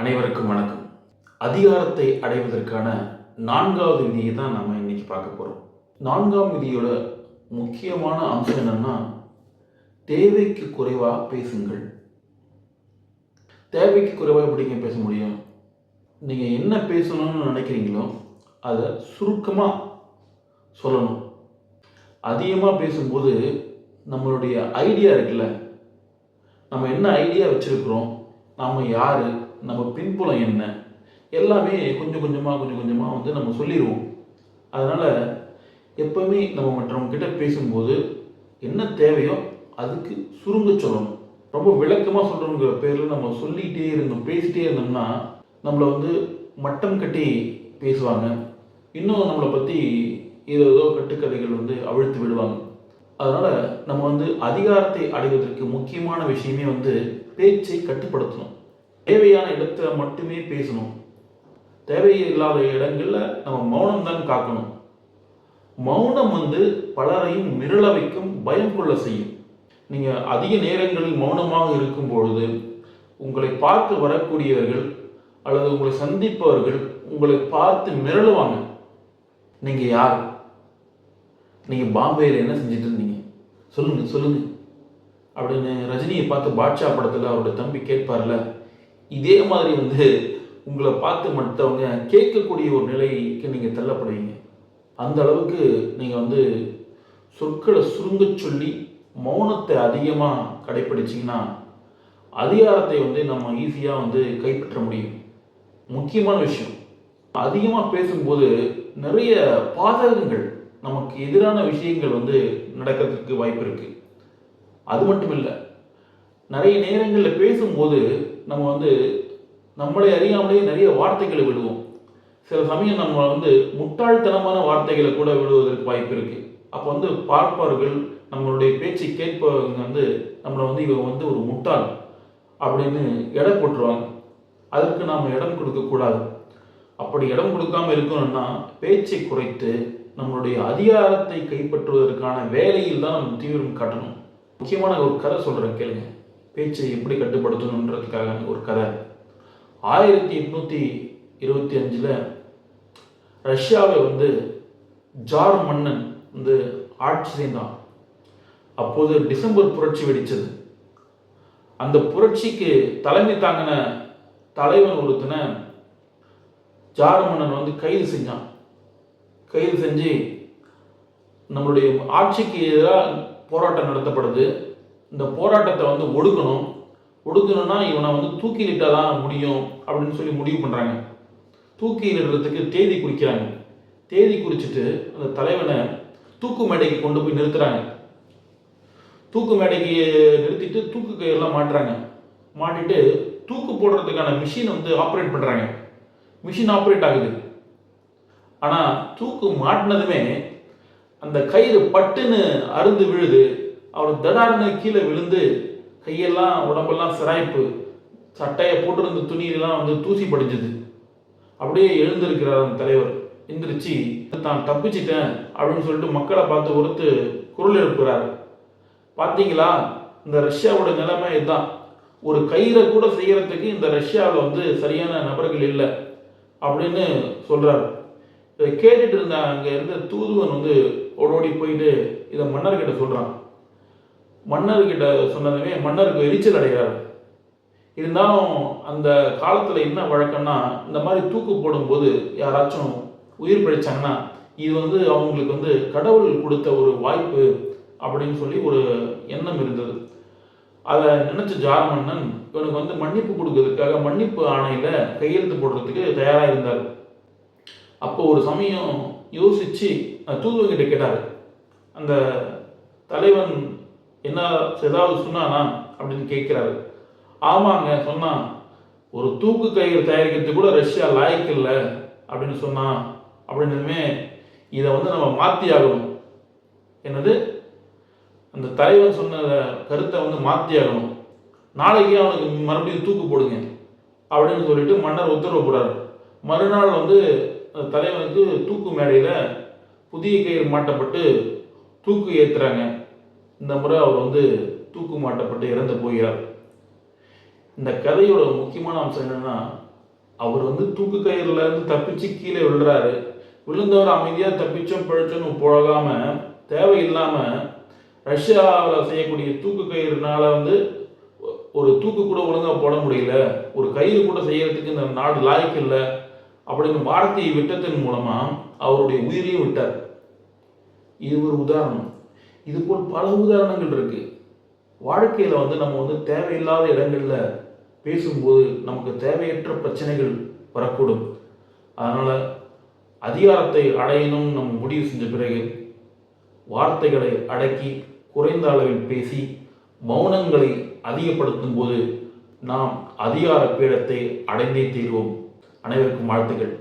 அனைவருக்கும் வணக்கம். அதிகாரத்தை அடைவதற்கான நான்காவது விதியை தான் நம்ம இன்னைக்கு பார்க்க போகிறோம் நான்காம் விதியோட முக்கியமான அம்சம் என்னன்னா தேவைக்கு குறைவாக பேசுங்கள். தேவைக்கு குறைவாக எப்படிங்க பேச முடியும்? நீங்கள் என்ன பேசணும்னு நினைக்கிறீங்களோ அதை சுருக்கமாக சொல்லணும். அதிகமாக பேசும்போது நம்மளுடைய ஐடியா இருக்குல்ல நம்ம என்ன ஐடியா வச்சுருக்குறோம் நாம் யார் நம்ம பின்புலம் என்ன? எல்லாமே கொஞ்சம் கொஞ்சமாக கொஞ்சம் கொஞ்சமாக வந்து நம்ம சொல்லிடுவோம் அதனால் எப்போவுமே நம்ம மற்றவங்கக்கிட்ட பேசும்போது என்ன தேவையோ அதுக்கு சுருங்க சொல்லணும். ரொம்ப விளக்கமாக சொல்கிறோங்கிற பேரில் நம்ம சொல்லிகிட்டே இருந்தோம் பேசிகிட்டே இருந்தோம்னா நம்மளை வந்து மட்டம் கட்டி பேசுவாங்க. இன்னும் நம்மளை பற்றி ஏதோ ஏதோ கட்டுக்கதைகள் வந்து அவிழ்த்து விடுவாங்க. அதனால் நம்ம வந்து அதிகாரத்தை அடைவதற்கு முக்கியமான விஷயமே வந்து பேச்சை கட்டுப்படுத்தணும். தேவையான இடத்துல மட்டுமே பேசணும். தேவையில்லாத இடங்களில் நம்ம மௌனம் தான் காக்கணும். மௌனம் வந்து பலரையும் மிரள வைக்கும் பயம் கொள்ள செய்யும். நீங்கள் அதிக நேரங்களில் மௌனமாக இருக்கும் பொழுது உங்களை பார்த்து வரக்கூடியவர்கள் அல்லது உங்களை சந்திப்பவர்கள் உங்களை பார்த்து மிரளுவாங்க. நீங்கள் யார்? நீங்கள் பாம்பேயில் என்ன செஞ்சுட்டு இருந்தீங்க? சொல்லுங்கள் சொல்லுங்கள் அப்படின்னு ரஜினியை பார்த்து பாட்ஷா படத்தில் அவரோட தம்பி கேட்பார்ல இதே மாதிரி வந்து உங்களை பார்த்து மற்றவங்க கேட்கக்கூடிய ஒரு நிலைக்கு நீங்கள் தள்ளப்படுவீங்க அந்த அளவுக்கு நீங்கள் வந்து சொற்களை சுருங்க சொல்லி மௌனத்தை அதிகமாக கடைப்பிடிச்சிங்கன்னா அதிகாரத்தை வந்து நம்ம ஈஸியாக வந்து கைப்பற்ற முடியும். முக்கியமான விஷயம் அதிகமாக பேசும்போது நிறைய பாதகங்கள் நமக்கு எதிரான விஷயங்கள் வந்து நடக்கிறதுக்கு வாய்ப்பு இருக்குது அது மட்டும் இல்லை நிறைய நேரங்களில் பேசும்போது நம்ம வந்து நம்மளை அறியாமலேயே நிறைய வார்த்தைகளை விடுவோம். சில சமயம் நம்ம வந்து முட்டாள்தனமான வார்த்தைகளை கூட விடுவதற்கு வாய்ப்பு இருக்குது அப்போ வந்து பார்ப்பவர்கள் நம்மளுடைய பேச்சை கேட்பவங்க வந்து நம்மளை வந்து இவன் வந்து ஒரு முட்டாள் அப்படின்னு எடை போட்டுருவாங்க. அதற்கு நாம் இடம் கொடுக்கக்கூடாது அப்படி இடம் கொடுக்காம இருக்கணும்னா பேச்சை குறைத்து நம்மளுடைய அதிகாரத்தை கைப்பற்றுவதற்கான வேலையில் தான் நம்ம தீவிரம் காட்டணும். முக்கியமான ஒரு கதை சொல்கிறேன் கேளுங்க. பேச்சை எப்படி கட்டுப்படுத்தணுன்றதுக்காக ஒரு கதை. ஆயிரத்தி எட்நூற்றி இருபத்தி அஞ்சில் ரஷ்யாவை வந்து ஜார் மன்னன் வந்து ஆட்சி செய்தான். அப்போது டிசம்பர் புரட்சி வெடித்தது அந்த புரட்சிக்கு தலைமை தாங்கின தலைவன் ஒருத்தனை ஜார் மன்னன் வந்து கைது செஞ்சான். கைது செஞ்சு நம்மளுடைய ஆட்சிக்கு எதிராக போராட்டம் நடத்தப்படுது. இந்த போராட்டத்தை வந்து ஒடுக்கணும். ஒடுக்கணும்னா இவனை வந்து தூக்கிலிட்டால் தான் முடியும் அப்படின்னு சொல்லி முடிவு பண்ணுறாங்க தூக்கிலிடுறதுக்கு தேதி குறிக்கிறாங்க. தேதி குறிச்சிட்டு அந்த தலைவனை தூக்கு மேடைக்கு கொண்டு போய் நிறுத்துறாங்க. தூக்கு மேடைக்கு நிறுத்திட்டு தூக்கு கையெல்லாம் மாட்டுறாங்க. மாட்டிட்டு தூக்கு போடுறதுக்கான மிஷின் வந்து ஆப்ரேட் பண்ணுறாங்க மிஷின் ஆப்ரேட் ஆகுது. ஆனால் தூக்கு மாட்டினதுமே அந்த கயிறு பட்டுன்னு அருந்து விழுது. அவர் தடார்னு கீழே விழுந்து கையெல்லாம் உடம்பெல்லாம் சிராய்ப்பு சட்டையை போட்டிருந்த துணியெல்லாம் வந்து தூசி படிஞ்சது. அப்படியே எழுந்திருக்கிறார் அந்த தலைவர். எந்திரிச்சு தான் தப்பிச்சிட்டேன் அப்படின்னு சொல்லிட்டு மக்களை பார்த்து ஒருத்து குரல் எழுப்புறாரு. பார்த்தீங்களா இந்த ரஷ்யாவோட நிலைமை இதுதான். ஒரு கயிறை கூட செய்யறதுக்கு இந்த ரஷ்யாவில் வந்து சரியான நபர்கள் இல்லை அப்படின்னு சொல்கிறாரு இதை கேட்டுட்டு இருந்த அங்கே இருந்த தூதுவன் வந்து ஓடோடி போயிட்டு இதை மன்னர்கிட்ட சொல்கிறான் மன்னர்கிட்ட சொன்னதுமே மன்னருக்கு எரிச்சல் அடைகிறார். இருந்தாலும் அந்த காலத்தில் என்ன வழக்கம்னா இந்த மாதிரி தூக்கு போடும்போது யாராச்சும் உயிர் பிழைச்சாங்கன்னா இது வந்து அவங்களுக்கு வந்து கடவுள் கொடுத்த ஒரு வாய்ப்பு அப்படின்னு சொல்லி ஒரு எண்ணம் இருந்தது. அதை நினைச்ச ஜாரமன்னன் இவனுக்கு வந்து மன்னிப்பு கொடுக்கறதுக்காக மன்னிப்பு ஆணையில் கையெழுத்து போடுறதுக்கு தயாராக இருந்தார். அப்போ ஒரு சமயம் யோசிச்சு தூதுவங்கிட்ட கேட்டார். அந்த தலைவன் என்ன ஏதாவது சொன்னானா அப்படின்னு கேட்குறாரு. ஆமாங்க சொன்னான். ஒரு தூக்கு கயிறு தயாரிக்கிறதுக்கு கூட ரஷ்யா லாய்க்கு இல்லை அப்படின்னு சொன்னான். அப்படின்னுமே இதை வந்து நம்ம மாற்றி ஆகணும் என்னது? அந்த தலைவன் சொன்ன கருத்தை வந்து மாற்றி ஆகணும் நாளைக்கு அவனுக்கு மறுபடியும் தூக்கு போடுங்க அப்படின்னு சொல்லிட்டு மன்னர் உத்தரவு போடுறாரு. மறுநாள் வந்து அந்த தலைவனுக்கு தூக்கு மேடையில் புதிய கயிறு மாட்டப்பட்டு தூக்கு ஏற்றுறாங்க இந்த முறை அவர் வந்து தூக்கு மாட்டப்பட்டு இறந்து போகிறார். இந்த கதையோட முக்கியமான அம்சம் என்னன்னா அவர் வந்து தூக்கு கயிறுல இருந்து தப்பிச்சு கீழே விழுறாரு. விழுந்தவர் அமைதியாக தப்பிச்சோம் பிழைச்சோன்னு போகாம தேவையில்லாம ரஷ்யாவில் செய்யக்கூடிய தூக்கு கயிறுனால வந்து ஒரு தூக்கு கூட ஒழுங்காக போட முடியல ஒரு கயிறு கூட செய்யறதுக்கு இந்த நாடு லாய்க்கு இல்லை அப்படின்னு வார்த்தையை விட்டதன் மூலமா அவருடைய உயிரையும் விட்டார். இது ஒரு உதாரணம். இது போல் பல உதாரணங்கள் இருக்கு. வாழ்க்கையில் வந்து நம்ம வந்து தேவையில்லாத இடங்களில் பேசும்போது நமக்கு தேவையற்ற பிரச்சனைகள் வரக்கூடும். அதனால் அதிகாரத்தை அடையணும் நம்ம முடிவு செஞ்ச பிறகு வார்த்தைகளை அடக்கி குறைந்த அளவில் பேசி மௌனங்களை அதிகப்படுத்தும் போது நாம் அதிகார பீடத்தை அடைந்தே தீர்வோம். அனைவருக்கும் வாழ்த்துக்கள்.